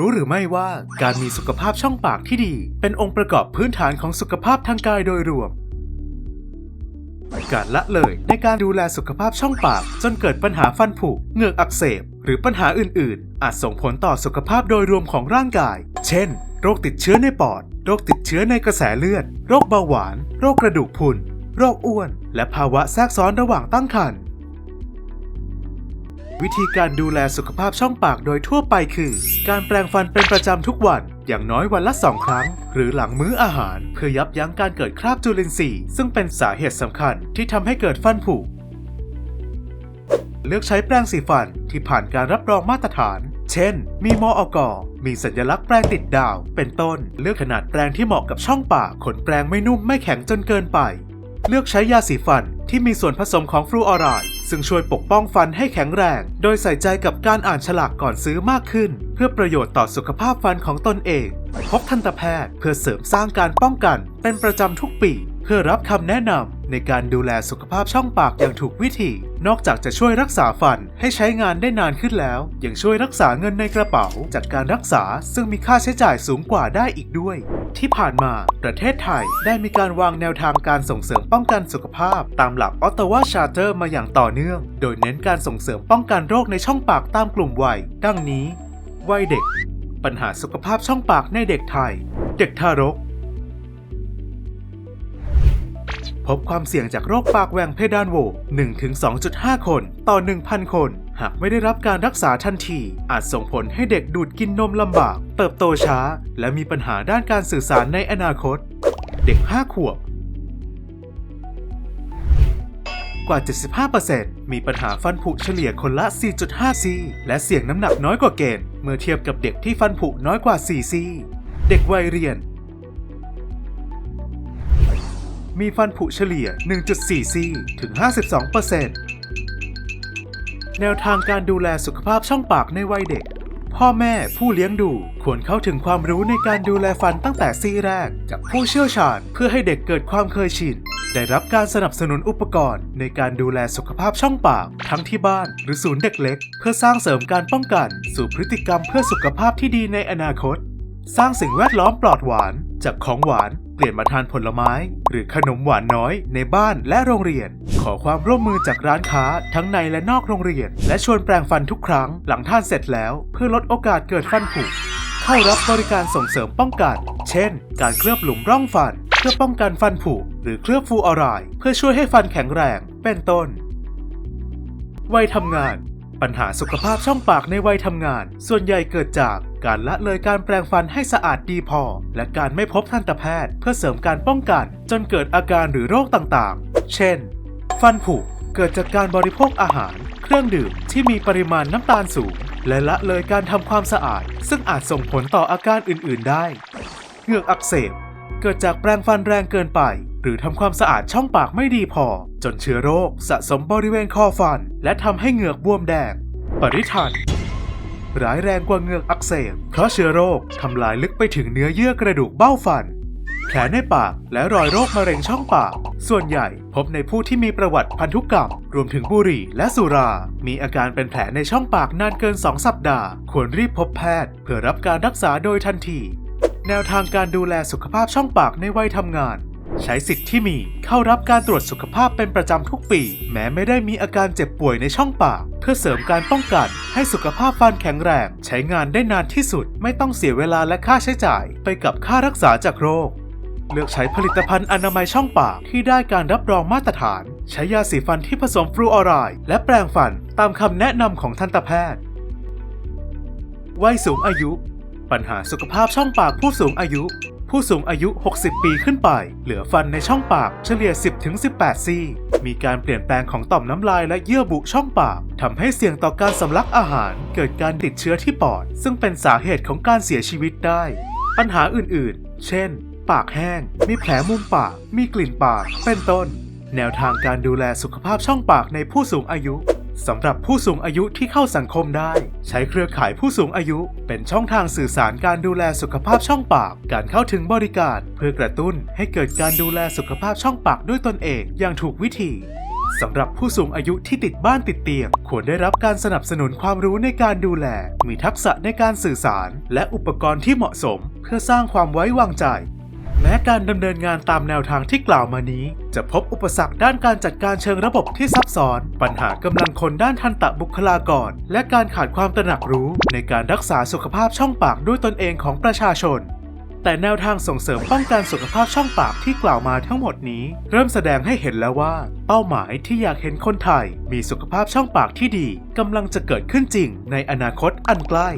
รู้หรือไม่ว่าการมีสุขภาพช่องปากที่ดี เป็นองค์ประกอบพื้นฐานของสุขภาพทางกายโดยรวม การละเลยในการดูแลสุขภาพช่องปาก จนเกิดปัญหาฟันผุเหงือกอักเสบ หรือปัญหาอื่น ๆ อาจส่งผลต่อสุขภาพโดยรวมของร่างกาย เช่น โรคติดเชื้อในปอด โรคติดเชื้อในกระแสเลือด โรคเบาหวาน โรคกระดูกพรุน โรคอ้วน และภาวะแทรกซ้อนระหว่างตั้งครรภ์ วิธีการดูแลสุขภาพช่องปากโดยทั่วไปคือ การแปรงฟันเป็นประจำทุกวัน อย่างน้อยวันละ 2 ครั้ง หรือหลังมื้ออาหาร เพื่อยับยั้งการเกิดคราบจุลินทรีย์ ซึ่งเป็นสาเหตุสำคัญที่ทำให้เกิดฟันผุ เลือกใช้แปรงสีฟันที่ผ่านการรับรองมาตรฐาน เช่น มีมอกมีสัญลักษณ์แปรงติดดาว เป็นต้น เลือกขนาดแปรงที่เหมาะกับช่องปาก ขนแปรงไม่นุ่มไม่แข็งจนเกินไป เลือกใช้ยาสีฟันที่มีส่วนผสมของฟลูออไรด์ซึ่งช่วยปกป้องฟันให้แข็งแรง โดยใส่ใจกับการอ่านฉลากก่อนซื้อมากขึ้น เพื่อประโยชน์ต่อสุขภาพฟันของตนเอง พบทันตแพทย์เพื่อเสริมสร้างการป้องกัน เป็นประจำทุกปี เพื่อรับคำแนะนำในการดูแลสุขภาพช่องปากอย่างถูกวิธี นอกจากจะช่วยรักษาฟันให้ใช้งานได้นานขึ้นแล้วยังช่วยรักษาเงินในกระเป๋าจากการรักษาซึ่งมีค่าใช้จ่ายสูงกว่าได้อีกด้วย ที่ผ่านมาประเทศไทยได้มีการวางแนวทางการส่งเสริมป้องกันสุขภาพ ตามหลักออตตาวาชาร์เตอร์มาอย่างต่อเนื่อง โดยเน้นการส่งเสริมป้องกันโรคในช่องปากตามกลุ่มวัย ดังนี้ วัยเด็ก ปัญหาสุขภาพช่องปากในเด็กไทย เด็กทารก พบความเสี่ยงจากโรคปากแหว่งเพดานโหว 1-2.5 คน ต่อ 1,000 คน หากไม่ได้รับการรักษาทันที อาจส่งผลให้เด็กดูดกินนมลำบาก เติบโตช้า และมีปัญหาด้านการสื่อสารในอนาคต เด็ก 5 ขวบกว่า 75%มีปัญหาฟันผุเฉลี่ยคนละ 4.5 ซี และเสี่ยงน้ำหนักน้อยกว่าเกณฑ์ เมื่อเทียบกับเด็กที่ฟันผุน้อยกว่า 4 ซี เด็กวัยเรียน มีฟันผุเฉลี่ย 1.4 ซี่ ถึง 52%แนวทางการดูแลสุขภาพช่องปากในวัยเด็ก พ่อแม่ผู้เลี้ยงดูควรเข้าถึงความรู้ในการดูแลฟันตั้งแต่ซี่แรก จากผู้เชี่ยวชาญเพื่อให้เด็กเกิดความเคยชิน ได้รับการสนับสนุนอุปกรณ์ ในการดูแลสุขภาพช่องปาก ทั้งที่บ้านหรือศูนย์เด็กเล็ก เพื่อสร้างเสริมการป้องกัน สู่พฤติกรรมเพื่อสุขภาพที่ดีในอนาคต สร้างสิ่งแวดล้อมปลอดหวาน จากของหวานเปลี่ยนมาทานผลไม้ หรือขนมหวานน้อยในบ้านและโรงเรียน ขอความร่วมมือจากร้านค้าทั้งในและนอกโรงเรียน และชวนแปรงฟันทุกครั้งหลังทานเสร็จแล้ว เพื่อลดโอกาสเกิดฟันผุเข้ารับบริการส่งเสริมป้องกัน เช่น การเคลือบหลุมร่องฟัน เพื่อป้องกันฟันผุหรือเคลือบฟูออไรด์เพื่อช่วยให้ฟันแข็งแรง เป็นต้น วัยทำงาน ปัญหาสุขภาพช่องปากในวัยทำงาน ส่วนใหญ่เกิดจากการละเลยการแปรงฟันให้สะอาดดีพอ และการไม่พบทันตแพทย์ เพื่อเสริมการป้องกัน จนเกิดอาการหรือโรคต่างๆ เช่น ฟันผุเกิดจากการบริโภคอาหาร เครื่องดื่มที่มีปริมาณน้ำตาลสูง และละเลยการทำความสะอาด ซึ่งอาจส่งผลต่ออาการอื่นๆได้ เหงือกอักเสบ เกิดจากแปรงฟันแรงเกินไป หรือทำความสะอาดช่องปากไม่ดีพอ จนเชื้อโรคสะสมบริเวณคอฟัน และทำให้เหงือกบวมแดง ปริทันร้ายแรงกว่าเหงือกอักเสบเพราะเชื้อโรคทำลายลึกไปถึงเนื้อเยื่อกระดูกเบ้าฟัน แผลในปากและรอยโรคมะเร็งช่องปาก ส่วนใหญ่พบในผู้ที่มีประวัติพันธุกรรม รวมถึงบุหรี่และสุรา มีอาการเป็นแผลในช่องปากนานเกิน 2 สัปดาห์ ควรรีบพบแพทย์ เพื่อรับการรักษาโดยทันที แนวทางการดูแลสุขภาพช่องปากในวัยทำงาน ใช้สิทธิ์ที่มีเข้ารับการตรวจสุขภาพเป็นประจำทุกปี แม้ไม่ได้มีอาการเจ็บป่วยในช่องปาก เพื่อเสริมการป้องกัน ให้สุขภาพฟันแข็งแรง ใช้งานได้นานที่สุด ไม่ต้องเสียเวลาและค่าใช้จ่าย ไปกับค่ารักษาจากโรค เลือกใช้ผลิตภัณฑ์อนามัยช่องปากที่ได้การรับรองมาตรฐาน ใช้ยาสีฟันที่ผสมฟลูออไรด์และแปรงฟันตามคำแนะนำของทันตแพทย์วัยสูงอายุ ปัญหาสุขภาพช่องปากผู้สูงอายุ ผู้สูงอายุ 60 ปีขึ้นไป เหลือฟันในช่องปากเฉลี่ย 10-18 ซี่ มีการเปลี่ยนแปลงของต่อมน้ำลายและเยื่อบุช่องปากทำให้เสี่ยงต่อการสำลักอาหาร เกิดการติดเชื้อที่ปอด ซึ่งเป็นสาเหตุของการเสียชีวิตได้ ปัญหาอื่นๆ เช่น ปากแห้ง มีแผลมุมปาก มีกลิ่นปาก เป็นต้น แนวทางการดูแลสุขภาพช่องปากในผู้สูงอายุ สำหรับผู้สูงอายุที่เข้าสังคมได้ ใช้เครือข่ายผู้สูงอายุเป็นช่องทางสื่อสารการดูแลสุขภาพช่องปาก การเข้าถึงบริการ เพื่อกระตุ้นให้เกิดการดูแลสุขภาพช่องปากด้วยตนเองอย่างถูกวิธีสำหรับผู้สูงอายุที่ติดบ้านติดเตียง ควรได้รับการสนับสนุนความรู้ในการดูแล มีทักษะในการสื่อสาร และอุปกรณ์ที่เหมาะสม เพื่อสร้างความไว้วางใจ แม้การดำเนินงานตามแนวทางที่กล่าวมานี้ จะพบอุปสรรคด้านการจัดการเชิงระบบที่ซับซ้อน ปัญหากำลังคนด้านทันตะบุคลากร และการขาดความตระหนักรู้ ในการรักษาสุขภาพช่องปากด้วยตนเองของประชาชน แต่แนวทางส่งเสริมป้องกันสุขภาพช่องปากที่กล่าวมาทั้งหมดนี้ เริ่มแสดงให้เห็นแล้วว่า เป้าหมายที่อยากเห็นคนไทย มีสุขภาพช่องปากที่ดีกำลังจะเกิดขึ้นจริงในอนาคตอันใกล้